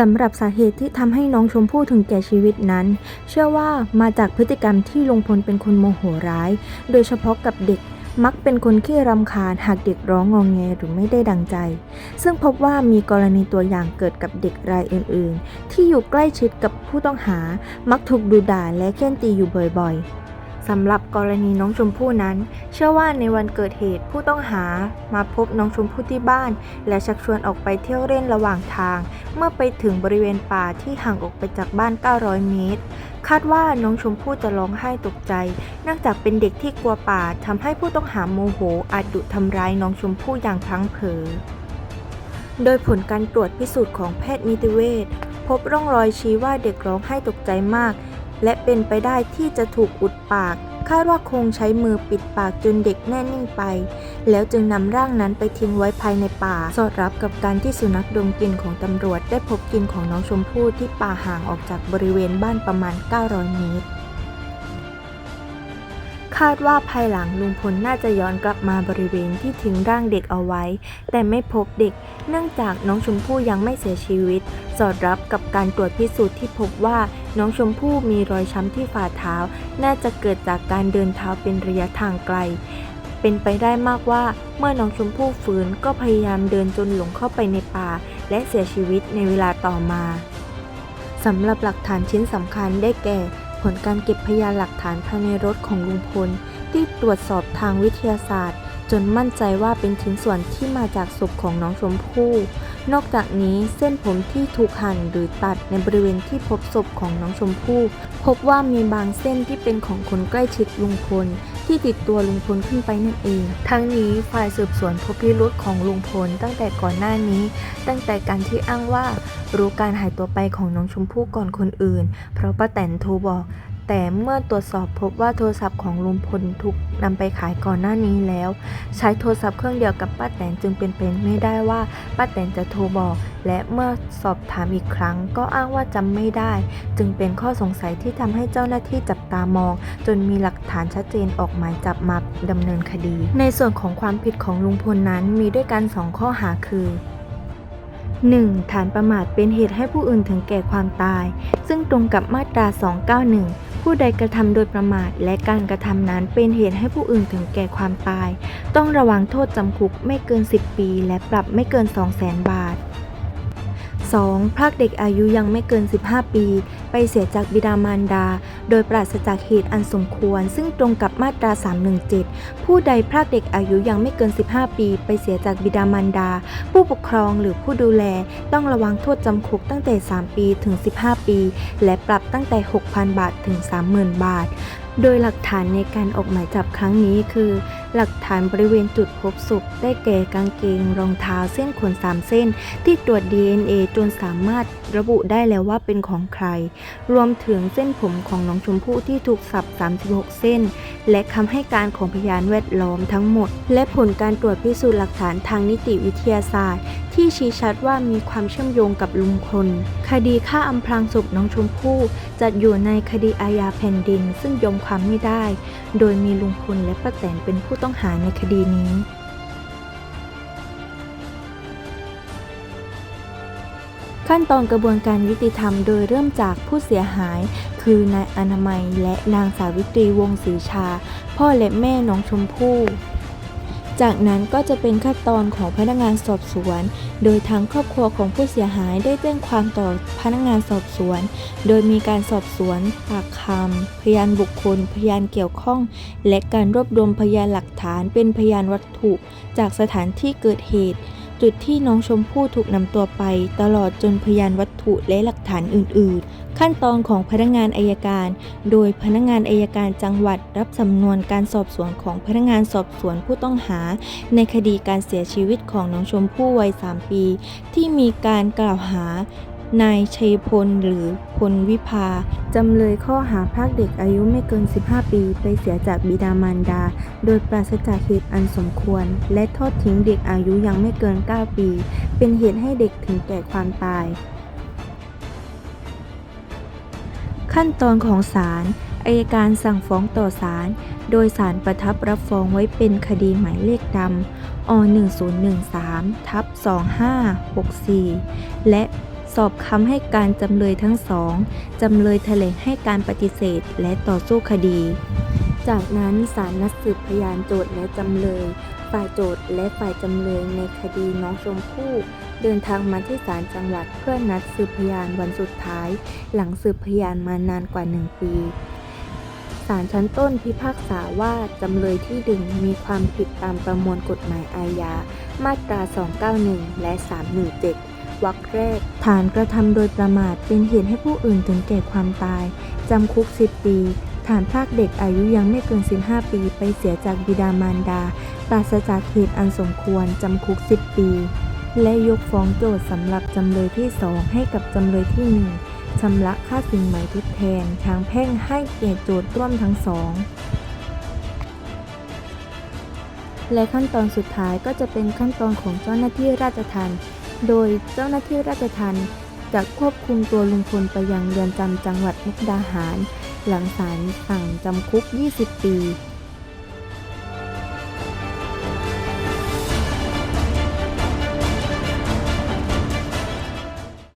สำหรับสาเหตุที่ทำให้น้องชมพู่ถึงแก่ชีวิตนั้น เชื่อว่ามาจากพฤติกรรมที่ลุงพลเป็นคนโมโหร้าย โดยเฉพาะกับเด็กมักเป็นคนขี้รำคาญหากเด็กร้องงองแงหรือไม่ได้ดังใจ ซึ่งพบว่ามีกรณีตัวอย่างเกิดกับเด็กรายอื่น ๆ ที่อยู่ใกล้ชิดกับผู้ต้องหา มักถูกดูด่าและเคี่ยนตีอยู่บ่อย ๆ สำหรับกรณีน้องชมพู่นั้น เชื่อว่าในวันเกิดเหตุผู้ต้องหามาพบน้องชมพู่ที่บ้าน และชักชวนออกไปเที่ยวเล่นระหว่างทาง เมื่อไปถึงบริเวณป่าที่ห่างออกไปจากบ้าน 900 เมตร คาดว่าน้องชมพู่จะร้องไห้ตกใจเนื่องจากเป็นเด็กที่กลัวป่าทำให้ผู้ต้องหาโมโหอาจดุทำร้ายน้องชมพู่อย่างพลั้งเผลอโดยผลการตรวจพิสูจน์ของแพทย์นิติเวชพบร่องรอยชี้ว่าเด็กร้องไห้ตกใจมาก และเป็นไปได้ที่จะถูกอุดปาก คาดว่าคงใช้มือปิดปากจนเด็กแน่นิ่งไป แล้วจึงนำร่างนั้นไปทิ้งไว้ภายในป่า สอดรับกับการที่สุนัขดมกลิ่นของตำรวจได้พบกลิ่นของน้องชมพู่ที่ป่าห่างออกจากบริเวณบ้านประมาณ 900 เมตร คาดว่าภายหลังลุงพลน่าจะย้อนกลับมาบริเวณที่ทิ้งร่างเด็กเอาไว้ แต่ไม่พบเด็ก เนื่องจากน้องชมพู่ยังไม่เสียชีวิต สอดรับกับการตรวจพิสูจน์ที่พบว่าน้องชมพู่มีรอยช้ำที่ฝ่าเท้า น่าจะเกิดจากการเดินเท้าเป็นระยะทางไกล เป็นไปได้มากว่าเมื่อน้องชมพู่ฟื้นก็พยายามเดินจนหลงเข้าไปในป่า และเสียชีวิตในเวลาต่อมาสำหรับหลักฐานชิ้นสำคัญได้แก่ ผลการเก็บพยานหลักฐานภายในรถของลุงพลที่ตรวจสอบทางวิทยาศาสตร์ จนมั่นใจว่าเป็นชิ้นส่วนที่มาจากศพของน้องชมพู่ นอกจากนี้เส้นผมที่ถูกหั่นหรือตัดในบริเวณที่พบศพของน้องชมพู่ พบว่ามีบางเส้นที่เป็นของคนใกล้ชิดลุงพล ที่ติดตัวลุงพลขึ้นไปนั่นเอง ทั้งนี้ฝ่ายสืบสวนพบพิรุธของลุงพลตั้งแต่ก่อนหน้านี้ ตั้งแต่การที่อ้างว่ารู้การหายตัวไปของน้องชมพู่ก่อนคนอื่น เพราะป้าแตนโทรบอก แต่เมื่อตรวจสอบพบว่าโทรศัพท์ของลุงพลถูกนำไปขายก่อนหน้านี้แล้ว ใช้โทรศัพท์เครื่องเดียวกับป้าแตนจึงเป็นไปไม่ได้ว่าป้าแตนจะโทรบอก และเมื่อสอบถามอีกครั้ง ก็อ้างว่าจำไม่ได้ จึงเป็นข้อสงสัยที่ทำให้เจ้าหน้าที่จับตามอง จนมีหลักฐานชัดเจนออกหมายจับมาดำเนินคดี ในส่วนของความผิดของลุงพลนั้นมีด้วยกันสองข้อหาคือ 1. ฐานประมาทเป็นเหตุให้ผู้อื่นถึงแก่ความตาย ซึ่งตรงกับมาตรา 291 ผู้ใดกระทำโดยประมาท และการกระทำนั้นเป็นเหตุให้ผู้อื่นถึงแก่ความตาย ต้องระวังโทษจำคุกไม่เกิน 10 ปี และปรับไม่เกิน 200,000 บาท 2. พรากเด็กอายุยังไม่เกิน 15 ปี ไปเสียจากบิดามารดา โดยปราศจากเหตุอันสมควร ซึ่งตรงกับมาตรา 317 ผู้ใดพรากเด็กอายุยังไม่เกิน 15 ปี ไปเสียจากบิดามารดา ผู้ปกครองหรือผู้ดูแล ต้องระวังโทษจำคุกตั้งแต่ 3 ปีถึง 15 ปี และปรับตั้งแต่ 6,000 บาทถึง 30,000 บาท โดยหลักฐานในการออกหมายจับครั้งนี้คือ หลักฐานบริเวณจุดพบศพได้แก่กางเกงรองเท้าเส้นขน3เส้น ที่ตรวจ DNA จนสามารถระบุได้แล้วว่าเป็นของใคร รวมถึงเส้นผมของน้องชมพู่ที่ถูกสับ 36 เส้น และคำให้การของพยานแวดล้อมทั้งหมด และผลการตรวจพิสูจน์หลักฐานทางนิติวิทยาศาสตร์ที่ชี้ชัดว่ามีความเชื่อมโยงกับลุงพล คดีฆ่าอำพรางศพน้องชมพู่จัดอยู่ในคดีอาญาแผ่นดิน ซึ่งยอมความไม่ได้ โดยมีลุงพลและป้าแตนเป็นผู้ต้องหาในคดีนี้ขั้นตอนกระบวนการยุติธรรมโดยเริ่มจากผู้เสียหาย คือนายอนามัยและนางสาวิตรีวงศ์ศรีชา พ่อและแม่น้องชมพู่ จากนั้นก็จะเป็นขั้นตอนของพนักงานสอบสวน โดยทางครอบครัวของผู้เสียหายได้แจ้งความต่อพนักงานสอบสวน โดยมีการสอบสวนปากคำพยานบุคคล พยานเกี่ยวข้อง และการรวบรวมพยานหลักฐานเป็นพยานวัตถุ จากสถานที่เกิดเหตุ จุดที่น้องชมพู่ถูกนำตัวไป ตลอดจนพยานวัตถุและหลักฐานอื่น ๆ ขั้นตอนของพนักงานอายการ โดยพนักงานอายการจังหวัดรับสำนวนการสอบสวนของพนักงานสอบสวนผู้ต้องหา ในคดีการเสียชีวิตของน้องชมพู่วัย 3 ปี ที่มีการกล่าวหา นายชัยพลหรือพลวิภา จำเลยข้อหาพรากเด็กอายุไม่เกิน 15 ปี ไปเสียจากบิดามารดา โดยปราศจากเหตุอันสมควร และทอดทิ้งเด็กอายุยังไม่เกิน 9 ปี เป็นเหตุให้เด็กถึงแก่ความตาย ขั้นตอนของศาลอายการสั่งฟ้องต่อศาล โดยศาลประทับรับฟ้องไว้เป็นคดีหมายเลขดำอ1013ทับ2564 และ สอบคำให้การจำเลยทั้งสองจำเลยแถลงให้การปฏิเสธและต่อสู้คดี จากนั้นศาลนัดสืบพยานโจทย์และจำเลย ฝ่ายโจทย์และฝ่ายจำเลยในคดีน้องชมพู่เดินทางมาที่ศาลจังหวัดเพื่อนัดสืบพยานวันสุดท้าย หลังสืบพยานมานานกว่าหนึ่งปีศาลชั้นต้นพิพากษาว่าจำเลยที่ดึงมีความผิดตามประมวลกฎหมายอาญามาตรา 291 และ 317 วรรคแรก ฐานกระทำโดยประมาทเป็นเหตุให้ผู้อื่นถึงแก่ความตายจำคุก 10 ปี ฐานพรากเด็กอายุยังไม่เกิน 15 ปีไปเสียจากบิดามารดา ปราศจากเหตุอันสมควร จำคุก 10 ปี และยกฟ้องโจทย์สำหรับจำเลยที่2ให้กับจำเลยที่1ชำระค่าสินไหมทดแทนทางแพ่งให้แก่โจทย์ร่วมทั้งสองและขั้นตอนสุดท้ายก็จะเป็นขั้นตอนของเจ้าหน้าที่ราชทัณฑ์ โดยเจ้าหน้าที่ราชทัณฑ์จะควบคุมตัวลุงพลไปยังเรือนจำจังหวัดมุกดาหาร หลังศาลสั่งจำคุก 20 ปี